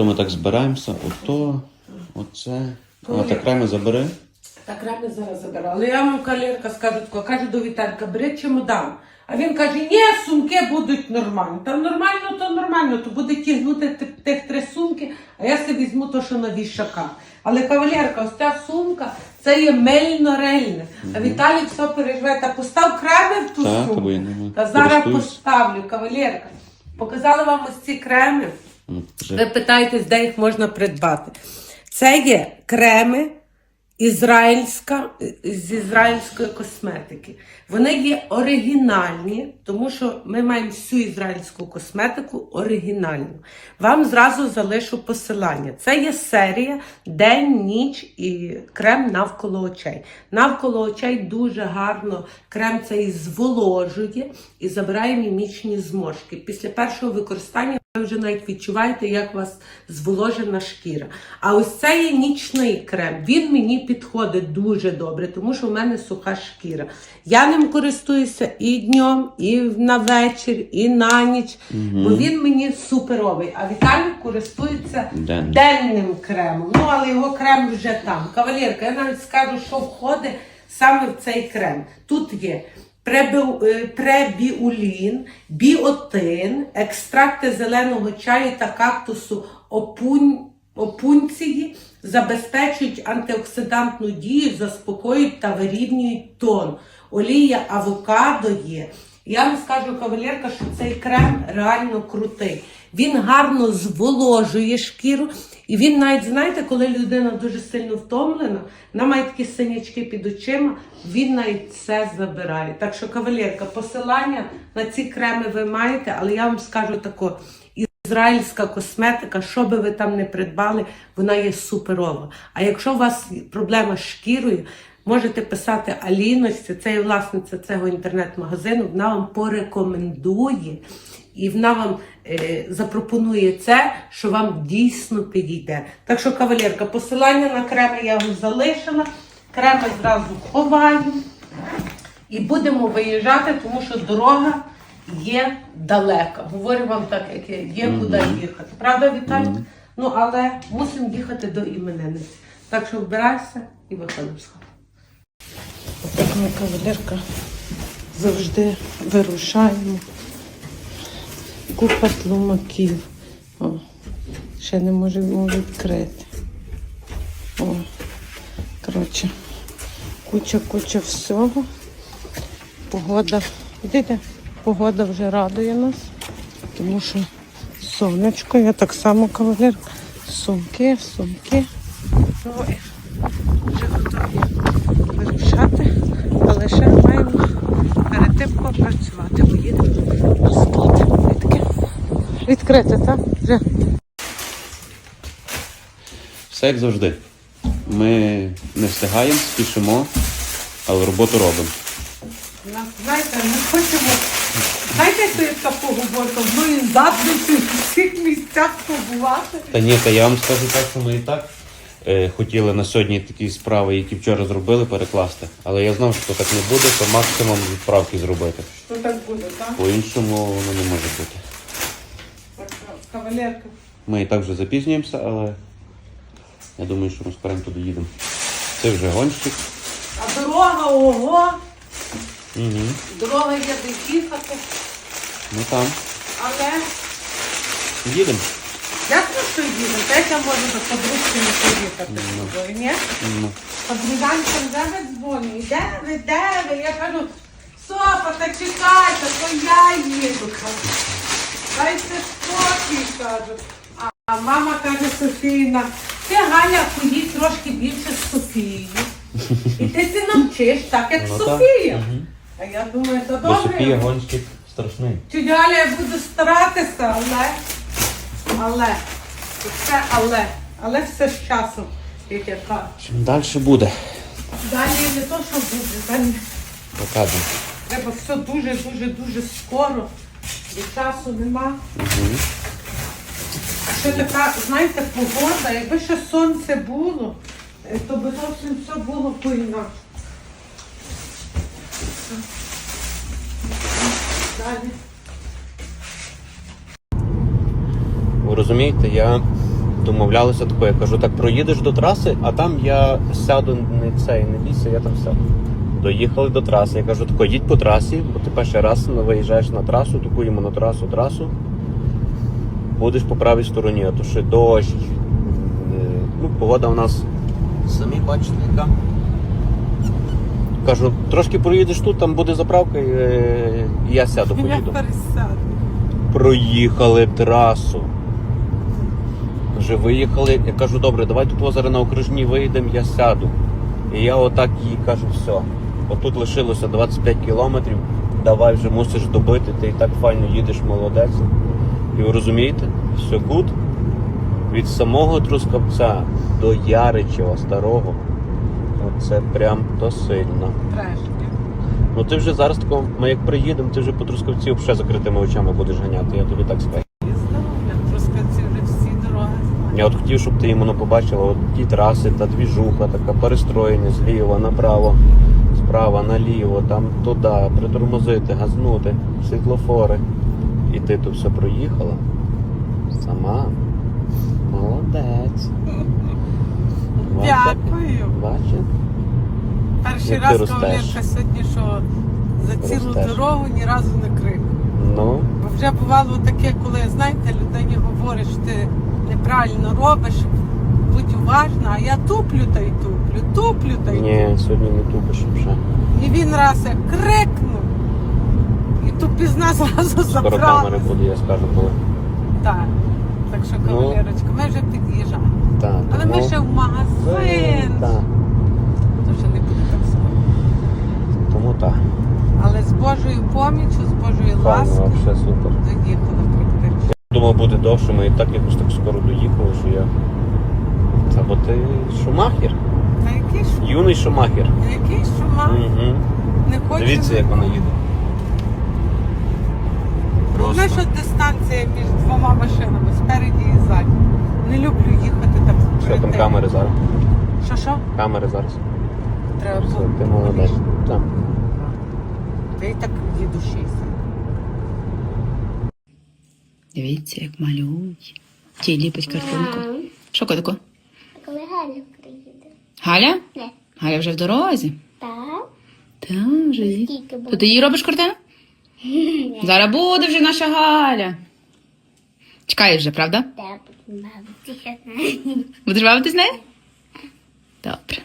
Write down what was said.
Ото ми так збираємося, ото, оце. А так креми забери. Так рано зараз забирала. Але я вам калерка скажу тако, каже до Віталька, бери чемодан. А він каже, ні, сумки будуть нормальні. Та нормально, то нормально, то буде тягнути тих три сумки, а я собі візьму то, що на вішака. Але кавалерка, ось ця сумка, це є мельно-рельне. А Віталік все переживе. Та постав креми в ту Так, сумку. Та зараз поставлю, кавалерка. Показала вам ось ці креми. Ну, Ви питаєтесь, де їх можна придбати. Це є креми ізраїльська, з ізраїльської косметики. Вони є оригінальні, тому що ми маємо всю ізраїльську косметику оригінальну. Вам зразу залишу посилання. Це є серія День, ніч і крем навколо очей. Навколо очей дуже гарно крем цей зволожує і забирає мімічні зморшки. Після першого використання ви вже навіть відчуваєте, як у вас зволожена шкіра. А ось це є нічний крем. Він мені підходить дуже добре, тому що в мене суха шкіра. Я ним користуюся і днем, і на вечір, і на ніч, бо він мені суперовий. А Віталій користується Денним. денним кремом. Ну, але його крем вже там. Кавалерка, я навіть скажу, що входить саме в цей крем. Тут є пребіулін, біотин, екстракти зеленого чаю та кактусу опунь, опунції забезпечують антиоксидантну дію, заспокоюють та вирівнюють тон. Олія авокадо є. Я вам скажу, кавалерка, що цей крем реально крутий. Він гарно зволожує шкіру. І він навіть, знаєте, коли людина дуже сильно втомлена, вона має такі синячки під очима, він навіть це забирає. Так що, кавалерка, посилання на ці креми ви маєте, але я вам скажу тако. Ізраїльська косметика, що би ви там не придбали, вона є суперова. А якщо у вас проблема з шкірою, можете писати Аліночці, це є власниця цього інтернет-магазину, вона вам порекомендує і вона вам е, запропонує це, що вам дійсно підійде. Так що, кавалерка, посилання на креми я вам залишила. Креми зразу ховаю. І будемо виїжджати, тому що дорога є далека. Говорю вам так, як є, є куди їхати. Правда, Віталій? Ну, але мусимо їхати до іменинниці. Так що вбирайся і виходимо з хати. Отак ми, кавалерка, завжди вирушаємо. Купа тлумаків. О, ще не можемо відкрити. О, коротше, куча-куча всього. Погода, видите, погода вже радує нас, тому що сонечко, я так само кавалер, сумки, сумки. Ой, вже готові вирушати, але ще маємо перед тим попрацювати, бо їдемо до. Відкрите, так? Вже. Все як завжди. Ми не встигаємо, спішимо, але роботу робимо. Нас, знаєте, ми хочемо, знаєте, що я така поговорка, ну і здатності в всіх місцях побувати. Та ні, та я вам скажу так, що ми і так е, хотіли на сьогодні такі справи, які вчора зробили, перекласти. Але я знав, що так не буде, то максимум відправки зробити. Що так буде, так? По-іншому воно не може бути. Кавалерка. Ми і так вже запізнюємося, але я думаю, що ми скоренько туди їдемо. Це вже гонщик. А дорога, ого, Угу. дорога є де їхати, Ну там. але Їдемо. ясно, що їдемо, як я можу до подружки не поїхати з тобою, ні? Ну. Подружанка вже не дзвонить, де ви, де ви? Я кажу, Софа, та чекайте, то я їду. кажу. Дайте спокій, кажу. А, мама каже Софійна, ти Галя поїдь трошки більше з Софією. І ти це навчиш, так як Ну, так. Софія. Мгм. А я думаю, то Бо добре. Софія гонщик страшний. Тетя Галя, я буду старатися, але, але, це але, але все з часом, як я кажу. Чим далі буде, Далі не то, що буде, далі покажемо. треба все дуже, дуже, дуже скоро. І часу нема. А ще така, знаєте, погода, якби ще сонце було, е, то би зовсім все було по-інакше. Далі. Ви розумієте, я домовлялися таке. Я кажу, так проїдеш до траси, а там я сяду не цей, не бійся, я там сяду. Доїхали до траси. Я кажу, тако, їдь по трасі, бо ти перший раз виїжджаєш на трасу, тукуємо на трасу, трасу. Будеш по правій стороні, а то ще дощ. Е, Ну, погода у нас самі бачите, яка. Кажу, трошки проїдеш тут, там буде заправка, і, е, я сяду, Я поїду. пересяду. Проїхали трасу. Вже виїхали. Я кажу, добре, давай тут озеро на окружній вийдемо, я сяду. І я отак їй кажу, все. Отут лишилося 25 кілометрів, давай вже мусиш добити, ти і так файно їдеш, молодець. І ви розумієте, все гуд. Від самого Трускавця до Яричева старого. Оце прям то сильно. Треш. Ну ти вже зараз тако, ми як приїдемо, ти вже по Трускавці взагалі закритими очами будеш ганяти, я тобі так скажу. Я трускавці вже всі дороги знаю. Я от хотів, щоб ти іменно побачила от ті траси, та двіжуха, така перестроєння зліва, направо, справа, наліво, там туди, притормозити, газнути, світлофори. І ти тут все проїхала. Сама. Молодець. Дякую. Бачите? Перший Як раз кавалерка сьогодні, що за цілу Ростеш. дорогу ні разу не крик. Ну, Бо вже бувало таке, коли знаєте, людині говориш, ти неправильно робиш, будь а я туплю та й туплю, туплю та й ні, сьогодні не тупиш вже. І він раз як крикнув, і тупізна зразу Скоро забрала. камери буде, я скажу коли. Так. Так що, Ну. кавалерочка, ми вже під'їжджаємо. Так, Але ми тому- ще в магазин. Так, То ще не буде так скоро. тому так. Але з Божою поміччю, з Божою Файно, ласкою взагалі супер. доїхали практично. Думав, буде довше, ми і так якось так скоро доїхали, що я. Та бо ти шумахер. Та який шум? Юний шумахер. Який шума? Угу. Не хочу. Дивіться, як вона їде. Головне, що дистанція між двома машинами, спереді і ззаді. Не люблю їхати так Що там камери зараз? Що що? Камери зараз. Треба Все, було. ти молодець. Так. Та й так їду. Дивіться, як малюють. Ті ліпить картинку. Що котику? Коли Галя приїде? Галя? Не. Галя вже в дорозі. Так. Так, вже є. Скільки? То ти їй робиш картину? Зараз буде вже наша Галя. Чекаєш вже, правда? Так, будемо бавитися. Будеш бавитись з нею? Добре.